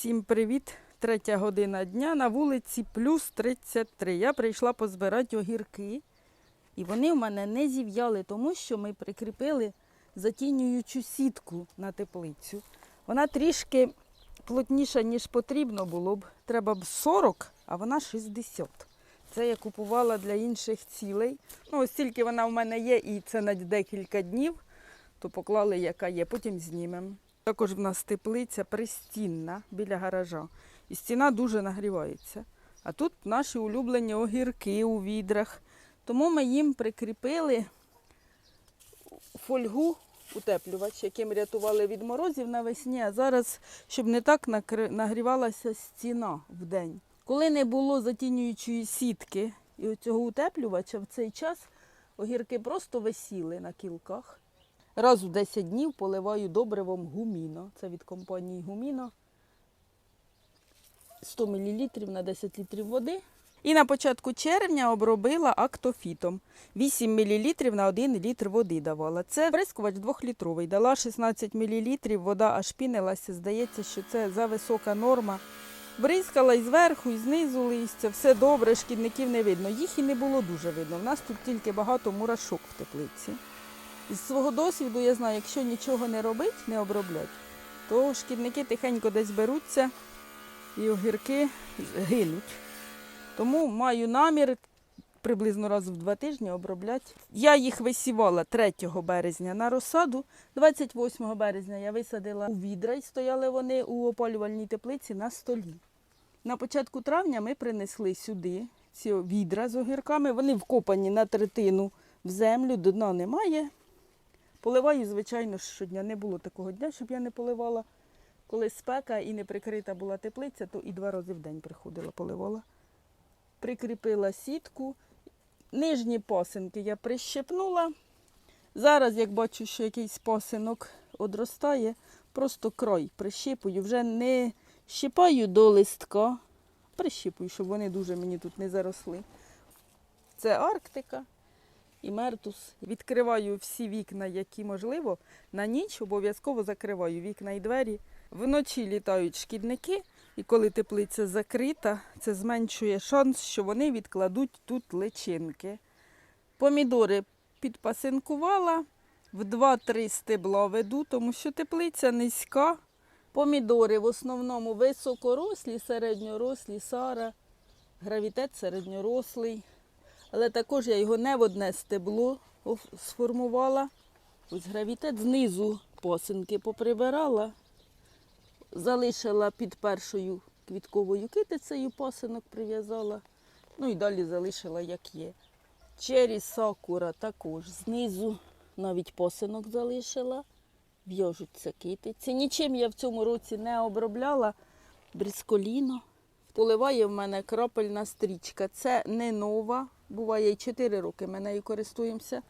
Всім привіт! Третя година дня на вулиці плюс 33. Я прийшла позбирати огірки. І вони в мене не зів'яли, тому що ми прикріпили затінюючу сітку на теплицю. Вона трішки плотніша, ніж потрібно було б. Треба б 40, а вона 60. Це я купувала для інших цілей. Ну, ось вона в мене є, і це на декілька днів, то поклали, яка є, потім знімемо. Також в нас теплиця пристінна біля гаража. І стіна дуже нагрівається. А тут наші улюблені огірки у відрах. Тому ми їм прикріпили фольгу утеплювач, яким рятували від морозів навесні, а зараз, щоб не так нагрівалася стіна в день. Коли не було затінюючої сітки і цього утеплювача, в цей час огірки просто висіли на кілках. Раз у 10 днів поливаю добривом гуміно. Це від компанії Гуміно. 100 мл на 10 літрів води. І на початку червня обробила актофітом. 8 мл на 1 літр води давала. Це бризкувач 2-літровий. Дала 16 мл, вода аж пінилася. Здається, що це за висока норма. Бризкала і зверху, і знизу листя, все добре, шкідників не видно. Їх і не було дуже видно. У нас тут тільки багато мурашок в теплиці. Із свого досвіду я знаю, якщо нічого не робить, не оброблять, то шкідники тихенько десь беруться і огірки гинуть. Тому маю намір приблизно раз в два тижні обробляти. Я їх висівала 3 березня на розсаду. 28 березня я висадила у відра і стояли вони у опалювальній теплиці на столі. На початку травня ми принесли сюди ці відра з огірками. Вони вкопані на третину в землю, дна немає. Поливаю, звичайно, щодня. Не було такого дня, щоб я не поливала. Коли спека і не прикрита була теплиця, то і два рази в день приходила, поливала. Прикріпила сітку. Нижні пасинки я прищепнула. Зараз, як бачу, що якийсь пасинок одростає, просто крой прищипую. Вже не щипаю до листка, прищипую, щоб вони дуже мені тут не заросли. Це Арктика і мертус. Відкриваю всі вікна, які можливо. На ніч обов'язково закриваю вікна і двері. Вночі літають шкідники, і коли теплиця закрита, це зменшує шанс, що вони відкладуть тут личинки. Помідори підпасинкувала, в 2-3 стебла веду, тому що теплиця низька. Помідори в основному високорослі, середньорослі, сара, гравітет середньорослий. Але також я його не в одне стебло сформувала. Ось гравітет знизу посинки поприбирала, залишила під першою квітковою китицею посинок прив'язала. Ну і далі залишила як є. Чері сакура також знизу навіть посинок залишила. В'яжуться китиці. Нічим я в цьому році не обробляла. Брисколіно. Поливає в мене крапельна стрічка. Це не нова. Буває і 4 роки ми нею користуємося.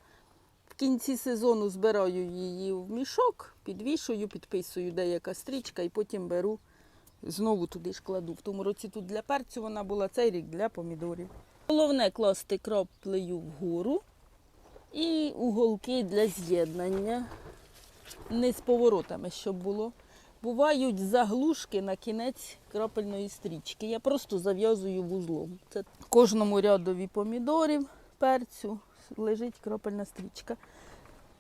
В кінці сезону збираю її в мішок, підвішую, підписую, де яка стрічка, і потім беру, знову туди ж кладу. В тому році тут для перцю вона була, цей рік для помідорів. Головне класти краплею вгору і уголки для з'єднання. Не з поворотами, щоб було. Бувають заглушки на кінець крапельної стрічки. Я просто зав'язую вузлом. Це кожному рядові помідорів, перцю лежить крапельна стрічка.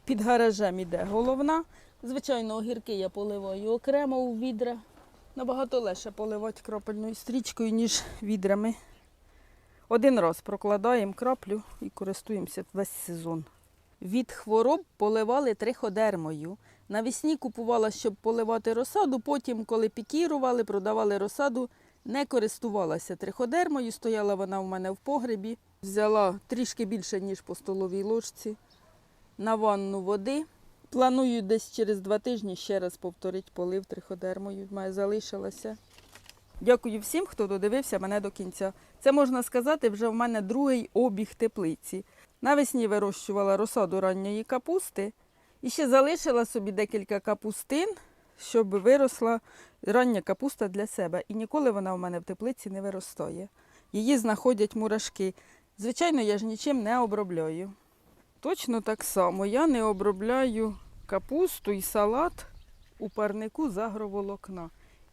Під гаражем іде головна. Звичайно, огірки я поливаю окремо у відра. Набагато легше поливати крапельною стрічкою, ніж відрами. Один раз прокладаємо краплю і користуємося весь сезон. Від хвороб поливали триходермою. Навесні купувала, щоб поливати розсаду. Потім, коли пікірували, продавали розсаду, не користувалася триходермою. Стояла вона в мене в погребі. Взяла трішки більше, ніж по столовій ложці на ванну води. Планую десь через два тижні ще раз повторити полив триходермою. Має залишилася. Дякую всім, хто додивився мене до кінця. Це можна сказати, вже в мене другий обіг теплиці. Навесні вирощувала розсаду ранньої капусти і ще залишила собі декілька капустин, щоб виросла рання капуста для себе. І ніколи вона в мене в теплиці не виростає. Її знаходять мурашки. Звичайно, я ж нічим не обробляю. Точно так само я не обробляю капусту і салат у парнику з агроволокна.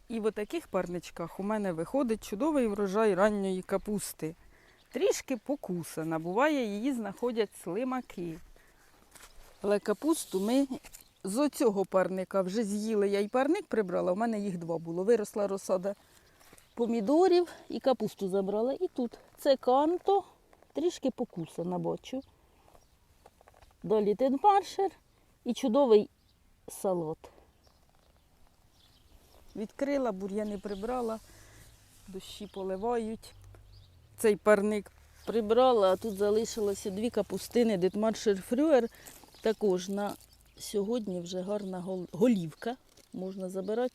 І в таких парничках у мене виходить чудовий врожай ранньої капусти. Трішки покусана, буває, її знаходять слимаки. Але капусту ми з оцього парника вже з'їли. Я й парник прибрала, у мене їх два було. Виросла розсада помідорів і капусту забрала. І тут це канто, трішки покусана, бачу. Далі тенпаршер і чудовий салат. Відкрила, бур'яни прибрала, дощі поливають. Цей парник прибрала, а тут залишилося дві капустини, Детмаршер Фрюер. Також на сьогодні вже гарна голівка. Можна забирати.